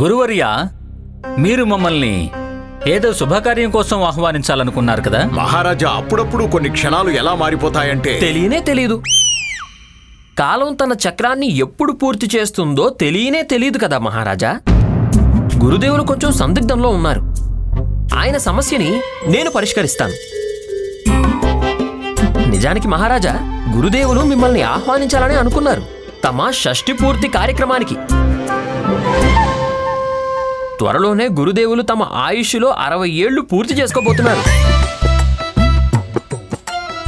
గురువర్యా మీరు మమ్మల్ని ఏదో శుభకార్యం కోసం ఆహ్వానించాలనుకున్నారు కదా? మహారాజా అప్పుడప్పుడు కొన్ని క్షణాలు ఎలా మారిపోతాయంటే తెలియనే తెలియదు కాలం తన చక్రాన్ని ఎప్పుడు పూర్తి చేస్తుందో తెలియనే తెలియదు కదా మహారాజా. గురుదేవులు కొంచెం సందిగ్ధంలో ఉన్నారు. ఆయన సమస్యని నేను పరిష్కరిస్తాను. నిజానికి మహారాజా గురుదేవులు మిమ్మల్ని ఆహ్వానించాలని అనుకున్నారు. తమ షష్ఠి పూర్తి కార్యక్రమానికి. త్వరలోనే గురుదేవులు తమ ఆయుష్లో అరవై ఏళ్ళు పూర్తి చేసుకోబోతున్నారు.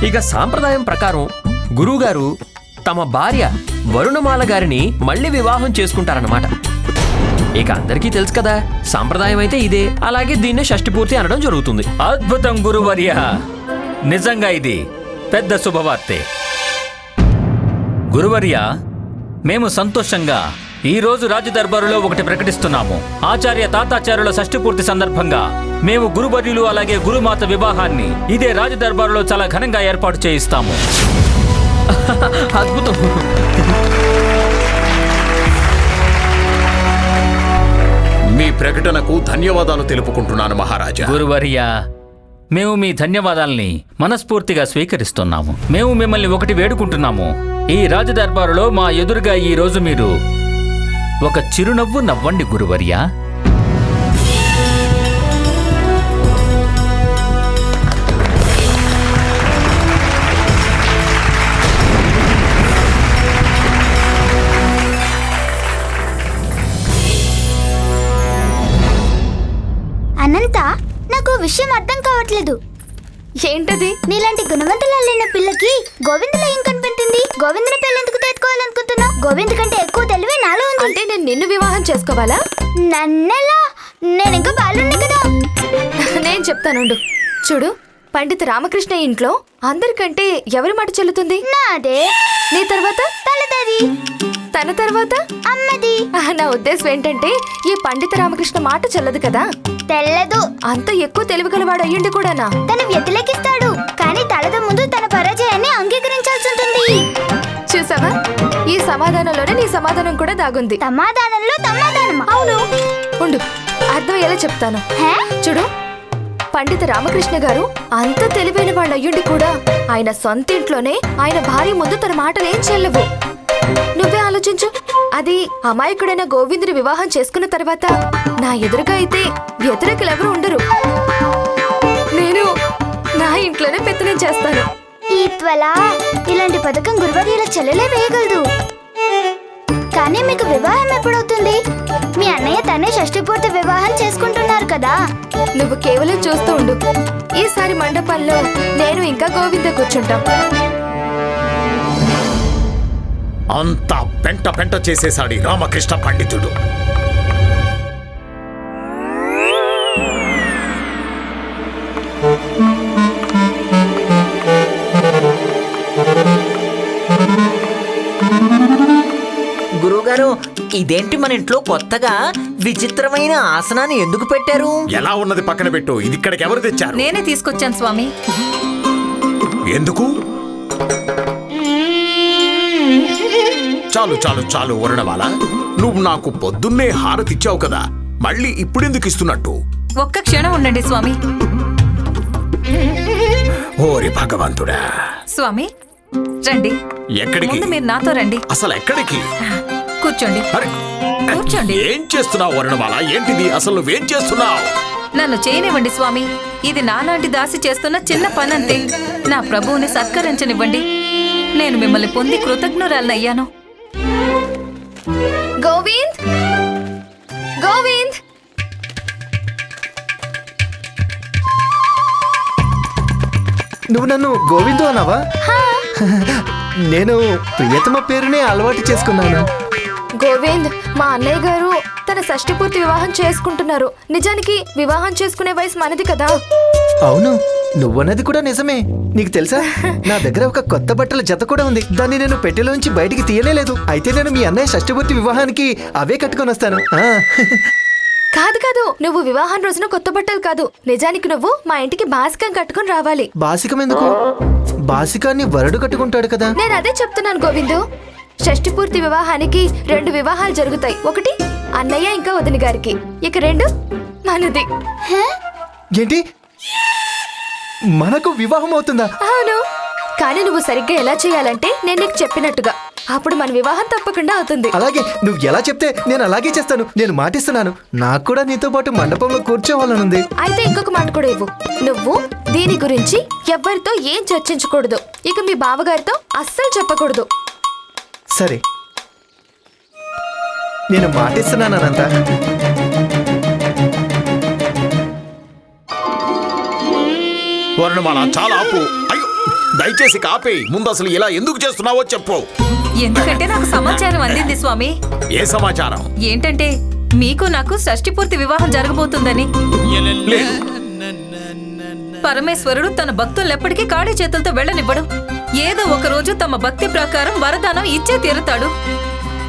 ఇక సాంప్రదాయం ప్రకారం గురువుగారు తమ భార్య వరుణమాల గారిని మళ్ళీ వివాహం చేసుకుంటారన్నమాట. ఇక అందరికీ తెలుసు కదా సాంప్రదాయం అయితే ఇదే అలాగే దీన్నే షష్టి పూర్తి అనడం జరుగుతుంది. అద్భుతం గురువర్య! నిజంగా ఇది పెద్ద శుభవార్తే. గురువర్య మేము సంతోషంగా ఈ రోజు రాజదర్బారులో ఒకటి ప్రకటిస్తున్నాము. ఆచార్య తాతాచార్యుల షష్ఠి పూర్తి సందర్భంగా మేము గురువర్యులు అలాగే గురుమాత వివాహాన్ని ఇదే రాజదర్బారులో చాలా ఘనంగా ఏర్పాటు చేయిస్తాము. అద్భుతం. మీ ప్రకటనకు ధన్యవాదాలు తెలుపుకుంటున్నాను మహారాజా. గురువర్య మేము మీ ధన్యవాదాల్ని మనస్ఫూర్తిగా స్వీకరిస్తున్నాము. మేము మిమ్మల్ని ఒకటి వేడుకుంటున్నాము. ఈ రాజదర్బారులో మా ఎదురుగా ఈ రోజు మీరు ఒక చిరునవ్వు నవ్వండి గురువర్య. అనంత నాకు విషయం అర్థం కావట్లేదు. ఏంటది? నీలాంటి గుణవంతులు అల్లిన పిల్లకి గోవిందులో ఏం కనిపించింది గోవిందుని పెళ్ళెందుకు తెచ్చుకోవాలనుకుంటున్నావు గోవింద్ కంటే ఎక్కువ తెలివి నాలో ఉంది. అంటే నేను నిన్ను వివాహం చేసుకోవాలా? నన్నెలా? నేను ఇంకా బాలుండి కదా. నేను చెప్తానుండు చూడు పండిత రామకృష్ణ ఇంట్లో అందరికంటే ఎవరి మాట చెల్లుతుంది? నాదే. నీ తర్వాత? తలదది తన తర్వాత? అమ్మది. నా ఉద్దేశం ఏంటంటే ఈ పండిత రామకృష్ణ మాట చెల్లదు కదా? తెల్లదు. అంత ఎక్కువ తెలివి గలవాడు అయ్యుండి కూడానా? తను వ్యతిరేకిస్తాడు. కానీ తలద ముందు సమాధానంలోనే నీ సమాధానం కూడా దాగుంది. సమాధానంలో సమాధానమా? అవును. ఉండు అర్థం ఎలా చెప్తాను. హే? చూడు పండిత రామకృష్ణ గారు అంత తెలివైన వాళ్ళు అయ్యుండి కూడా ఆయన సొంత ఇంట్లోనే ఆయన భార్య ముందు తన మాటలేం చెల్లవు నువ్వే ఆలోచించు. అది అమాయకుడైన గోవిందుని వివాహం చేసుకున్న తర్వాత నా ఎదురుగా అయితే వ్యతిరేకులు ఎవరు ఉండరు. నేను నా ఇంట్లోనే పెత్తనం చేస్తాను. ఈ త్వల ఇలాంటి పథకం గురువర్యుల చెల్లెలే వేయగలదు. కానీ మీకు వివాహం ఎప్పుడవుతుంది? మీ అన్నయ్య తనే షష్టి పూర్తి వివాహం చేసుకుంటున్నారు కదా. నువ్వు కేవలం చూస్తూ ఉండు. ఈసారి మండపంలో నేను ఇంకా గోవింద కూర్చుంటాం. అంతా పెంట పెంట చేసేశాడు ఈ రామకృష్ణ పండితుడు. ఇదేంటి మన ఇంట్లో కొత్తగా విచిత్రమైన ఆసనాన్ని ఎందుకు పెట్టారు? ఎలా ఉన్నది పక్కన పెట్టు. ఇది ఇక్కడికి ఎవరు తెచ్చారు? నేనే తీసుకొచ్చాను స్వామి. ఎందుకు? చాలు చాలు చాలు వరుణమాల నువ్వు నాకు పొద్దున్నే హారతిచ్చావు కదా. మళ్ళీ ఇప్పుడెందుకు ఇస్తున్నట్టు? ఒక్క క్షణం ఉండండి స్వామి. ఓరి భగవంతుడా. స్వామి రండి. ఎక్కడికి? ముందు మీరు నాతో రండి. అసలు ఎక్కడికి? కూర్చోండి. అరే కూర్చోండి. ఏం చేస్తున్నావు వరుణమాల ఏంటిది? అసలు నువ్వేం చేస్తున్నావు? నన్ను చేయనివ్వండి స్వామి. ఇది నాలాంటి దాసి చేస్తున్న చిన్న పనంతే. నా ప్రభువుని సత్కరించనివ్వండి. నేను మిమ్మల్ని పొంది కృతజ్ఞురాలనయ్యాను గోవింద్! గోవింద్! నువ్వు నన్ను గోవిందు అన్నావా? నేను ప్రియతమ పేరునే అలవాటు చేసుకున్నాను. గోవింద్ మా అన్నయ్య గారు తన షష్టి పూర్తి వివాహం చేసుకుంటున్నారు. నిజానికి వివాహం చేసుకునే వయసు మనది కదా. అవును నువ్వన్నది కూడా నిజమే. నీకు తెలుసా? నా దగ్గర ఒక కొత్త బట్టల జత కూడా ఉంది. దాన్ని నేను పెట్టెలోంచి బయటికి తీయలేదు అయితే నేను మీ అన్నయ్య షష్టిపూర్తి వివాహానికి అవే కట్టుకొని వస్తాను. ఆ, కాదు కాదు నువ్వు వివాహం రోజున కొత్త బట్టలు కాదు. నిజానికి నువ్వు మా ఇంటికి బాసికం కట్టుకుని రావాలి. బాసికం ఎందుకు? బాసికాన్ని వరడు కట్టుకుంటాడు కదా. నేను అదే చెప్తున్నాను గోవిందు. షష్టి పూర్తి వివాహానికి రెండు వివాహాలు జరుగుతాయి. ఒకటి అన్నయ్య ఇంకా వదిన గారికి. ఇక రెండు మనది. ఏంటి? మనకు వివాహం అవుతుందా? అవును. కానీ నువ్వు సరిగ్గా ఎలా చేయాలంటే నేను నీకు చెప్పినట్టుగా. అప్పుడు మన వివాహం తప్పకుండా అవుతుంది. అలాగే నువ్వు ఎలా చెప్తే నేను అలాగే చేస్తాను. నేను మాటిస్తున్నాను. నాకు కూడా నీతో పాటు మండపంలో కూర్చోవాలనుంది. అయితే ఇంకొక మాట కూడా ఇవ్వు. నువ్వు దీని గురించి ఎవ్వరితో ఏం చర్చించకూడదు. ఇక మీ బావగారితో అస్సలు చెప్పకూడదు. సరే. నేను మాటిస్తున్నాను అనంత. వర్ణమాల చాలా ఆపు. అయ్యో దయచేసి కాపే. ముందు అసలు ఇలా ఎందుకు చేస్తున్నావో చెప్పు. ఎందుకంటే నాకు సమాచారం అందింది స్వామి. ఏ సమాచారం? ఏంటంటే మీకు నాకు షష్ఠి పూర్తి వివాహం జరగబోతుందని. లేదు. పరమేశ్వరుడు తన భక్తులను ఎప్పటికీ ఖాళీ చేతులతో వెళ్ళనివ్వడు. ఏదో ఒక రోజు తమ భక్తి ప్రకారం వరదానం ఇచ్చే తీరుతాడు.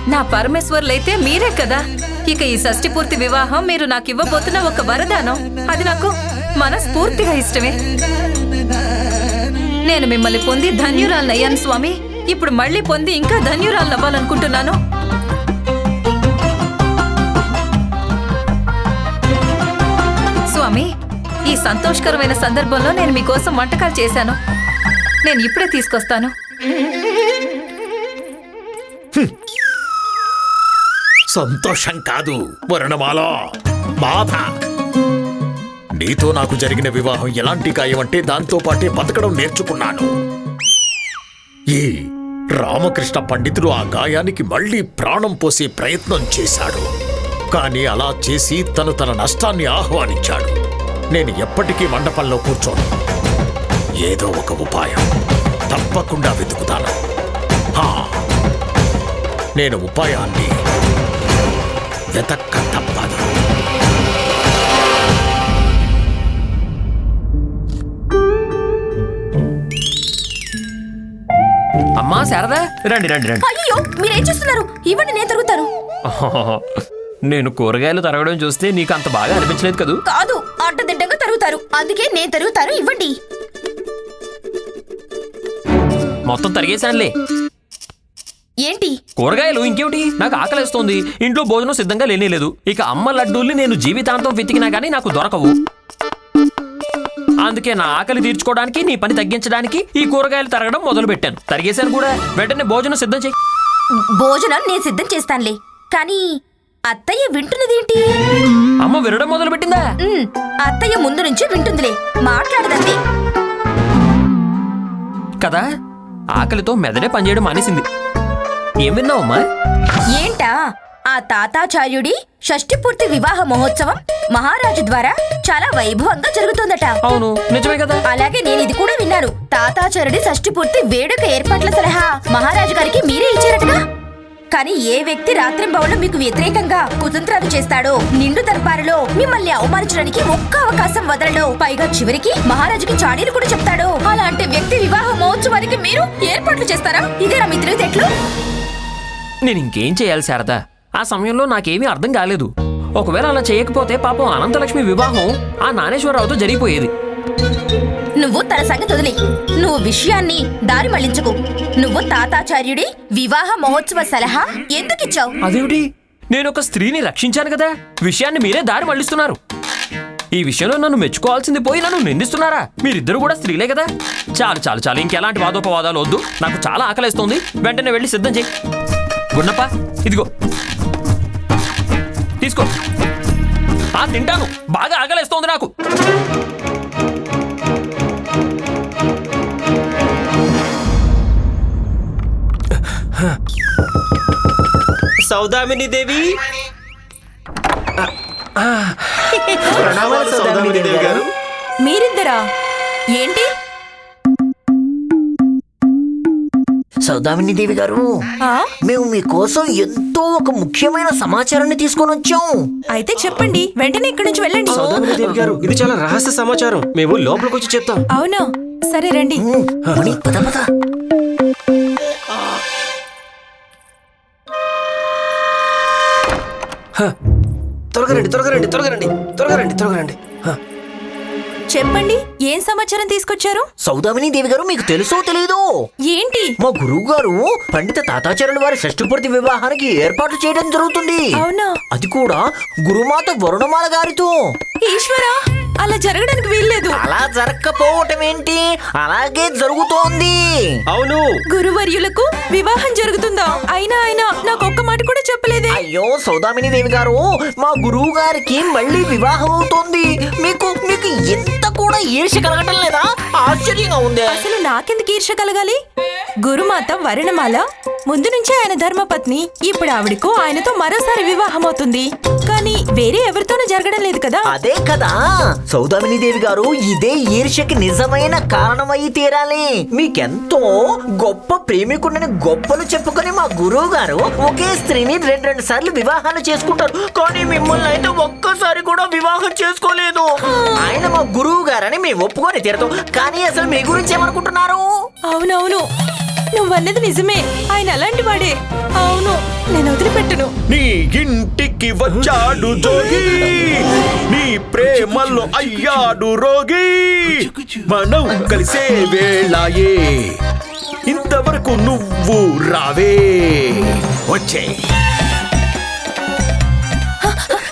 నా పరమేశ్వరులైతే మీరే కదా. ఇక ఈ షష్టిపూర్తి వివాహం మీరు నాకు ఇవ్వబోతున్న ఒక వరదానం. అది నాకు మనస్ఫూర్తిగా ఇష్టమే. నేను మిమ్మల్ని పొంది ధన్యురాలనయ్యాను స్వామి. ఇప్పుడు మళ్ళీ పొంది ఇంకా ధన్యురాలనవ్వాలనుకుంటున్నాను. స్వామి ఈ సంతోషకరమైన సందర్భంలో నేను మీకోసం వంటకాలు చేశాను. నేను ఇప్పుడే తీసుకొస్తాను. సంతోషం కాదు వర్ణమాల. బాధ. నీతో నాకు జరిగిన వివాహం ఎలాంటి గాయం అంటే దాంతో పాటే బతకడం నేర్చుకున్నాను. ఈ రామకృష్ణ పండితుడు ఆ గాయానికి మళ్ళీ ప్రాణం పోసే ప్రయత్నం చేశాడు. కానీ అలా చేసి తను తన నష్టాన్ని ఆహ్వానించాడు. నేను ఎప్పటికీ మండపంలో కూర్చోను. ఏదో ఒక ఉపాయం. తప్పకుండా వెతుకుతాను. నేను ఉపాయాన్ని వెతక్క తప్పదు. అమ్మా శారదా? రండి రండి రండి. అయ్యో మీరేం చేస్తున్నారు? ఇవ్వండి నేను తిరుగుతాను. నేను కూరగాయలు తరగడం చూస్తే నీకు అంత బాగా అనిపించలేదు కదూ? కాదు అడ్డదిడ్డంగా తరుగుతారు. అందుకే నేను తరుగుతాను. ఇవ్వండి. మొత్తం తరిగేశానులే. ఏంటి? కూరగాయలు ఇంకేమిటి? నాకు ఆకలేస్తోంది. ఇంట్లో భోజనం సిద్ధంగా లేనేలేదు. ఇక అమ్మ లడ్డూల్ని నేను జీవితాంతం వెతికినా గానీ నాకు దొరకవు. అందుకే నా ఆకలి తీర్చుకోవడానికి నీ పని తగ్గించడానికి ఈ కూరగాయలు తరగడం మొదలు పెట్టాను తరిగేశాను కూడా. వెంటనే భోజనం సిద్ధం చెయ్యి భోజనం నేను సిద్ధం చేస్తానులే. కానీ అత్తయ్య వింటున్నదేంటి? అమ్మ వినడం మొదలు పెట్టిందా అత్తయ్య ముందు నుంచి వింటుందిలే. మాట్లాడదంతే కదా? ఆకలితో మెదడే పనిచేయడం మానేసింది. ఏం విన్నావమ్మా? ఏంటా? ఆ తాతాచార్యుడి షష్ఠి పూర్తి వివాహ మహోత్సవం మహారాజు ద్వారా చాలా వైభవంగా జరుగుతోందట. అవును నిజమే కదా? అలాగే నేను ఇది కూడా విన్నాను. తాతాచార్యుడి షష్ఠి పూర్తి వేడుక ఏర్పాట్ల సలహా మహారాజు గారికి మీరే ఇచ్చారటగా కానీ ఏ వ్యక్తి రాత్రింబవళ్ళు మీకు వ్యతిరేకంగా కుతంత్రాలు చేస్తాడో నిండు దర్బారులో మిమ్మల్ని అవమానించడానికి ఒక్క అవకాశం వదలడో. పైగా చివరికి మహారాజుకి చాడీలు కూడా చెప్తాడో. అలాంటి వ్యక్తి వివాహ మహోత్సవానికి మీరు ఏర్పాట్లు చేస్తారా? ఇదేనా మీ తెలివితేటలు నేను ఇంకేం చేయాలి శారదా? ఆ సమయంలో నాకేమీ అర్థం కాలేదు. ఒకవేళ అలా చేయకపోతే పాపం అనంతలక్ష్మి వివాహం ఆ నానేశ్వరరావుతో జరిగిపోయేది. నువ్వు తన సంగతి వదిలి. నువ్వు విషయాన్ని దారి మళ్ళించుకు. నువ్వు తాతాచార్యుడి వివాహ మహోత్సవ సలహా ఎందుకిచ్చావు అదేమిటి? నేను ఒక స్త్రీని రక్షించాను కదా. విషయాన్ని మీరే దారి మళ్ళిస్తున్నారు. ఈ విషయంలో నన్ను మెచ్చుకోవాల్సింది పోయి నన్ను నిందిస్తున్నారా? మీరిద్దరు కూడా స్త్రీలే కదా. చాలు చాలు చాలు. ఇంకెలాంటి వాదోపవాదాలు వద్దు. నాకు చాలా ఆకలిస్తోంది. వెంటనే వెళ్ళి సిద్ధం చేయి. గున్నప్ప ఇదిగో. తీసుకో. ఆ తింటాను. బాగా ఆకలిస్తోంది నాకు. సౌదామిని దేవి. ప్రణామాలు సౌదామిని దేవి గారు. మీరిద్దరా? ఏంటి? సౌదామిని దేవి గారు? మేము మీకోసం ఎంతో ఒక ముఖ్యమైన సమాచారాన్ని తీసుకొని వచ్చాం. అయితే చెప్పండి వెంటనే ఇక్కడి నుంచి వెళ్ళండి. సౌదామిని దేవి గారు ఇది చాలా రహస్య సమాచారం. మేము లోపలికి వచ్చి చెప్తాం. అవునా. సరే రండి పద పద. త్వరగా రండి త్వరగా రండి త్వరగా రండి త్వరగా రండి త్వరగా రండి. చెప్పండి ఏం సమాచారం తీసుకొచ్చారు? సౌదామిని దేవి గారు మీకు తెలుసో తెలీదో? ఏంటి? మా గురువు గారు పండిత తాతాచార్యుల వారి షష్ఠపూర్తి వివాహానికి ఏర్పాట్లు చేయడం జరుగుతుంది. అవునా? అది కూడా గురుమాత వరుణమాల గారితో. ఈశ్వరా అలా జరగడానికి వీల్లేదు. అలా జరగకపోవటం ఏంటి? అలాగే జరుగుతోంది. అవును. గురువర్యులకు వివాహం జరుగుతుందా? అయినా ఆయన నాకు ఒక్క మాట కూడా చెప్పలేదే. అయ్యో సౌదామిని దేవి గారు మా గురువు గారికి మళ్ళీ వివాహం అవుతోంది. మీకు మీకు ఎంత కూడా ఈర్ష కలగటం లేదా? ఆశ్చర్యంగా ఉంది. అసలు నాకెందుకు ఈర్ష కలగాలి? గురుమాత వరుణమాల ముందు నుంచే ఆయన ధర్మపత్ని ఇప్పుడు ఆవిడకు ఆయనతో మరోసారి వివాహం అవుతుంది కానీ వేరే ఎవరితోనూ జరగడం లేదు కదా? అదే కదా. సౌదామిని దేవి గారు ఇదే ఈర్ష్యకి నిజమైన కారణమై తీరాలి. మీకెంతో గొప్ప ప్రేమికుడిని గొప్పలు చెప్పుకొని మా గురువు గారు ఒకే స్త్రీని రెండు రెండు సార్లు వివాహాలు చేసుకుంటారు. కానీ మిమ్మల్ని అయితే ఒక్కసారి కూడా వివాహం చేసుకోలేదు. ఆయన మా గురువు గారని మేము ఒప్పుకొని తీరతాం. కానీ అసలు మీ గురించి ఏమనుకుంటున్నారు? అవునవును. నువ్వన్నది నిజమే. ఆయన అలాంటి వాడే. అవును నేను వదిలిపెట్టను. నీ ఇంటికి వచ్చాడు జోగి. నీ ప్రేమలో అయ్యాడు రోగి. మనం కలిసే వేళాయే. ఇంతవరకు నువ్వు రావే. వచ్చే.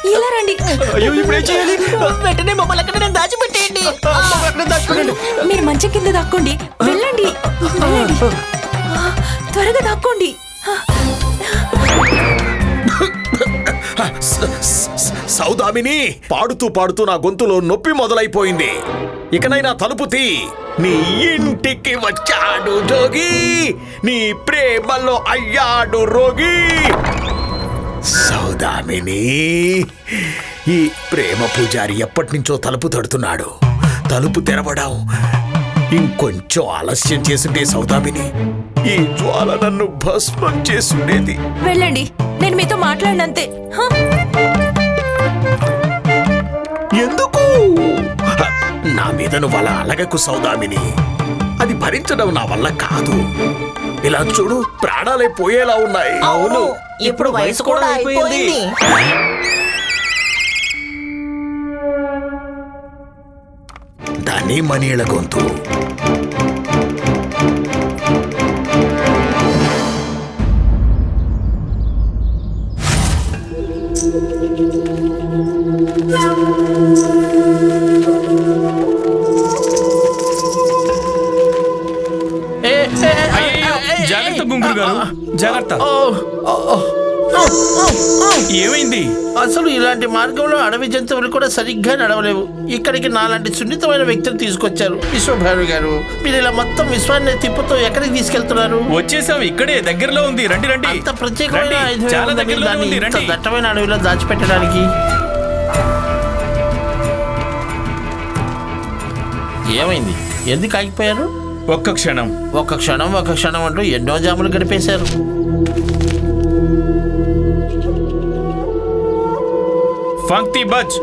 ఇలా రండి. అయ్యో ఇప్పుడు ఏం చేయాలి? వెంటనే మమ్మల్ని ఎక్కడ దాచిపెట్టేయండి. అక్కడ దాచుకోండి మీరు మంచం కింద దాక్కోండి. వెళ్ళండి. వెళ్ళండి. త్వరగా దాక్కోండి. సౌదామిని పాడుతూ పాడుతూ నా గొంతులో నొప్పి మొదలైపోయింది. ఇకనైనా తలుపు తీ. నీ ఇంటికి వచ్చాడు జోగి. నీ ప్రేమలో అయ్యాడు రోగి. సౌదామిని ఈ ప్రేమ పూజారి ఎప్పటి నుంచో తలుపు తడుతున్నాడు. తలుపు తెరవడం ఇంకొంచెం ఆలస్యం చేసిండే సౌదామిని ఈ జ్వాల నన్ను భస్మం చేసుండేది. వెళ్ళండి నేను మీతో మాట్లాడినంతే? ఎందుకు? నా మీద నువ్వు అలా అలగకు సౌదామిని. అది భరించడం నా వల్ల కాదు. ఇలా చూడు ప్రాణాలే పోయేలా ఉన్నాయి. అవును ఇప్పుడు వయసు కూడా అయిపోయింది. దాన్ని మనీళ్ళ గొంతు. గారు. జాగ్రత్త. ఏమైంది? అసలు ఇలాంటి మార్గంలో అడవి జంతువులు కూడా సరిగ్గా నడవలేవు. ఇక్కడికి నాలాంటి సున్నితమైన వ్యక్తిని తీసుకొచ్చారు. విశ్వభాను గారు మీరు ఇలా మొత్తం విశ్వాన్ని తిప్పుతూ ఎక్కడికి తీసుకెళ్తున్నారు? వచ్చేసాం ఇక్కడే దగ్గరలో ఉంది. రండి రండి. అంత ప్రత్యేకమైన. ఆయుధం దట్టమైన అడవిలో దాచిపెట్టడానికి. ఏమైంది? ఎందుకు ఆగిపోయారు? ఒక్క క్షణం. ఒక్క క్షణం ఒక క్షణం అంటూ ఎన్నో జాములు గడిపేశారు. ఫంక్తి బజ్.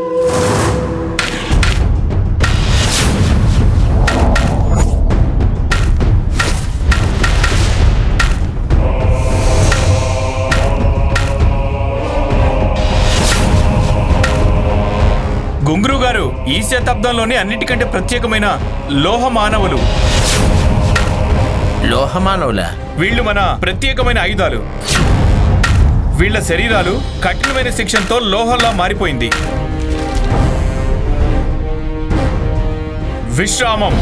గుంగురు గారు ఈ శతాబ్దంలోనే అన్నిటికంటే ప్రత్యేకమైన లోహ మానవులు. లోహమానవుల? వీళ్ళు మన ప్రత్యేకమైన ఆయుధాలు. వీళ్ళ శరీరాలు కఠినమైన శిక్షణతో లోహంలా మారిపోయింది. విశ్రామం.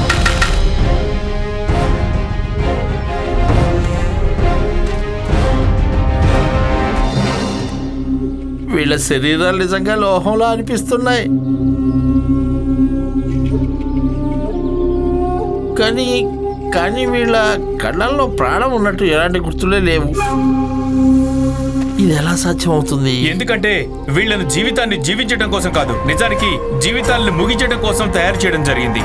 వీళ్ళ శరీరాలు నిజంగా లోహంలో అనిపిస్తున్నాయి. కానీ కానీ వీళ్ళ కళ్ళల్లో ప్రాణం ఉన్నట్టు ఎలాంటి గుర్తులే లేవు. ఇది ఎలా సాధ్యం అవుతుంది ఎందుకంటే వీళ్ళను జీవితాన్ని జీవించడం కోసం కాదు నిజానికి జీవితాలను ముగించడం కోసం తయారు చేయడం జరిగింది.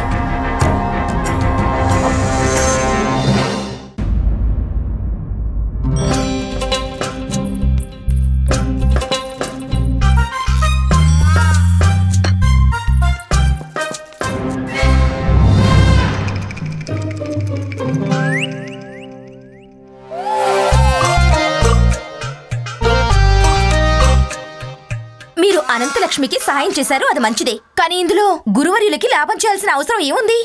ధనలక్ష్మికి సహాయం చేశారు అది మంచిదే. కానీ ఇందులో గురువర్యులకి లాభం చేయాల్సిన అవసరం ఏముంది?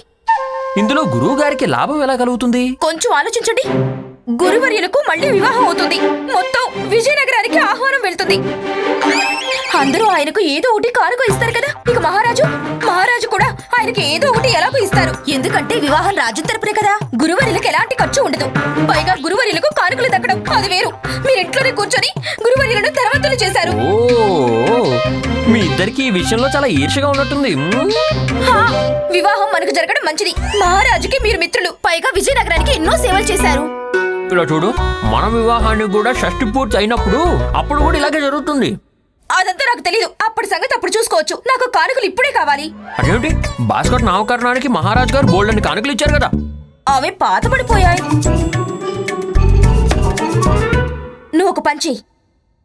ఇందులో గురువు గారికి లాభం ఎలా కలుగుతుంది? కొంచెం ఆలోచించండి. గురువర్యులకు మళ్ళీ వివాహం అవుతుంది. మొత్తం విజయనగరానికి ఆహ్వానం వెళ్తుంది. అందరూ ఆయనకు ఏదో ఒకటి కానుక ఇస్తారు కదా. ఇక మహారాజు మహారాజు కూడా ఆయనకి ఏదో ఒకటి ఎలాగో ఇస్తారు. ఎందుకంటే వివాహం రాజు తరపునే కదా. గురువర్యులకు ఎలాంటి ఖర్చు ఉండదు. పైగా గురువర్యులకు కానుకలు దక్కడం అది వేరు. మీరు ఇంట్లోనే కూర్చొని గురువర్యులను ధనవంతులు చేశారు. ఓ మీ ఇద్దరికి ఈ విషయంలో చాలా ఈర్షగా ఉన్నట్టుంది. మ్మ్. హా, వివాహం మనకు జరగడం మంచిది. మహారాజుకి మీరు మిత్రులు. పైగా విజయనగరానికి ఎన్నో సేవలు చేశారు. ఇలా చూడు మన వివాహానికి కూడా షష్టి పూర్తి అయినప్పుడు అప్పుడు కూడా ఇలాగే జరుగుతుంది. అదంతా నాకు తెలియదు అప్పటి సంగతి అప్పుడు చూసుకోవచ్చు. నాకు కానుకలు ఇప్పుడే కావాలి. అదేంటి భాస్కర్ నామకరణానికి మహారాజ్ గారు గోల్డ్ అని కానుకలు ఇచ్చారు కదా. అవి పాతబడిపోయాయి. నువ్వు ఒక పంచి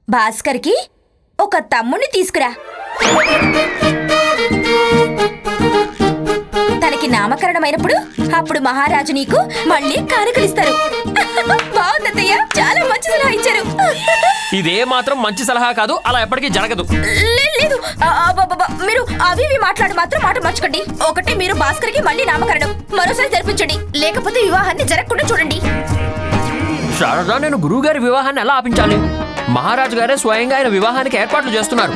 భాస్కర్కి ఒక తమ్ముణ్ణి తీసుకురా. తనకి నామకరణమైనప్పుడు అప్పుడు మహారాజు నీకు మళ్ళీ కానుకలిస్తారు. చాలా మంచి సలహా ఇచ్చారు. ఇదే మాత్రం మంచి సలహా కాదు అలా ఎప్పటికీ జరగదు. లేదు. మీరు అవి ఇవి మాట్లాడి మాత్రం మాట మార్చకండి. ఒకటి మీరు భాస్కర్కి మళ్ళీ నామకరణం. మరోసారి జరిపించండి. లేకపోతే వివాహాన్ని జరగకుండా చూడండి. శారదా నేను గురువు గారి వివాహాన్ని ఎలా ఆపించాలి? మహారాజు గారే స్వయంగా ఆయన వివాహానికి ఏర్పాట్లు చేస్తున్నారు.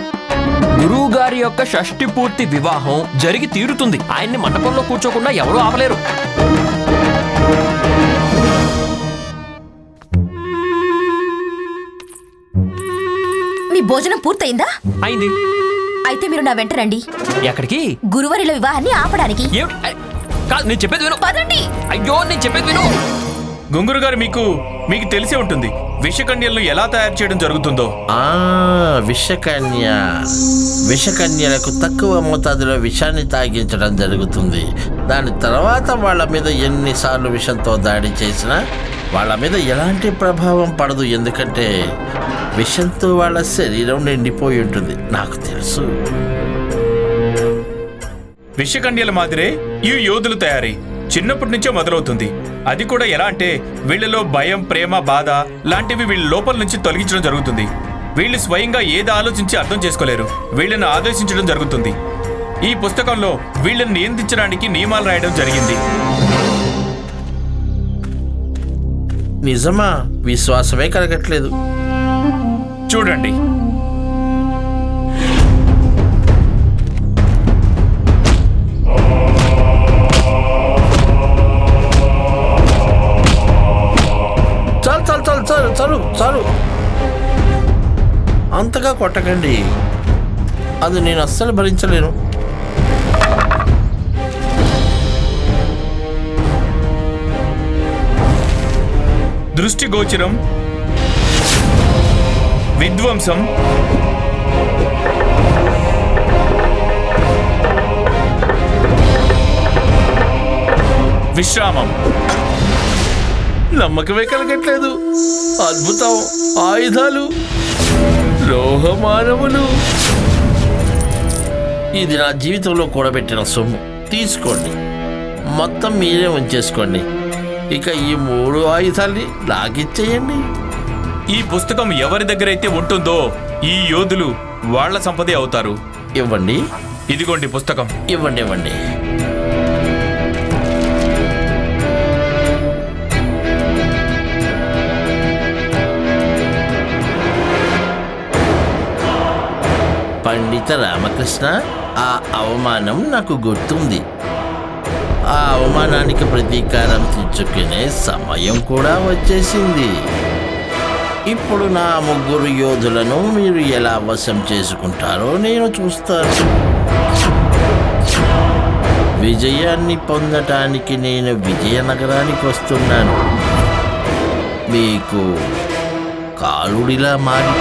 గురువు గారి యొక్క షష్టి పూర్తి వివాహం జరిగి తీరుతుంది. ఆయన్ని మండపంలో కూర్చోకుండా ఎవరూ ఆపలేరు. భోజనం పూర్తయిందా? అయింది. అయితే మీరు నా వెంట రండి. ఎక్కడికి? గురువరిల వివాహాన్ని ఆపడానికి. కాదు నేను చెప్పేది విను. పదండి. అయ్యో నేను చెప్పేది విను. గుంగురు గారు మీకు మీకు తెలిసే ఉంటుంది. విషకన్యలను ఎలా తయారు చేయడం జరుగుతుందో. ఆ విషకన్య. విషకన్యలకు తక్కువ మోతాదులో విషాన్ని తాగించడం జరుగుతుంది. దాని తర్వాత వాళ్ళ మీద ఎన్నిసార్లు విషంతో దాడి చేసినా వాళ్ళ మీద ఎలాంటి ప్రభావం పడదు ఎందుకంటే విషంతో వాళ్ళ శరీరం నిండిపోయి ఉంటుంది. నాకు తెలుసు. విషకన్యల మాదిరే ఈ యోధులు తయారీ చిన్నప్పటి నుంచే మొదలవుతుంది. అది కూడా ఎలా అంటే వీళ్ళలో భయం ప్రేమ బాధ లాంటివి వీళ్ళ లోపల నుంచి తొలగించడం జరుగుతుంది. వీళ్ళు స్వయంగా ఏది ఆలోచించి అర్థం చేసుకోలేరు. వీళ్ళని ఆదేశించడం జరుగుతుంది. ఈ పుస్తకంలో వీళ్ళని నియంత్రించడానికి నియమాలు రాయడం జరిగింది. నిజమా? విశ్వాసమే కలగట్లేదు. చూడండి. చాలు చాలు చాలు చాలు చాలు చాలు. అంతగా కొట్టకండి. అది నేను అస్సలు భరించలేను. దృష్టిగోచరం విధ్వంసం విశ్రామం. నమ్మకమే కలగట్లేదు. అద్భుతం ఆయుధాలు లోహమానవులు. ఇది నా జీవితంలో కూడబెట్టిన సొమ్ము. తీసుకోండి. మొత్తం మీరే ఉంచేసుకోండి. ఇక ఈ మూడు ఆయుధాల్ని నాకిచ్చేయండి. ఈ పుస్తకం ఎవరి దగ్గరైతే ఉంటుందో ఈ యోధులు వాళ్ళ సంపదే అవుతారు. ఇవ్వండి. ఇదిగోండి పుస్తకం. ఇవ్వండి ఇవ్వండి. పండిత రామకృష్ణ ఆ అవమానం నాకు గుర్తుంది. ఆ అవమానానికి ప్రతీకారం తెచ్చుకునే సమయం కూడా వచ్చేసింది. ఇప్పుడు నా ముగ్గురు యోధులను మీరు ఎలా వశం చేసుకుంటారో నేను చూస్తాను. విజయాన్ని పొందటానికి నేను విజయనగరానికి వస్తున్నాను. మీకు కాలుడిలా మారి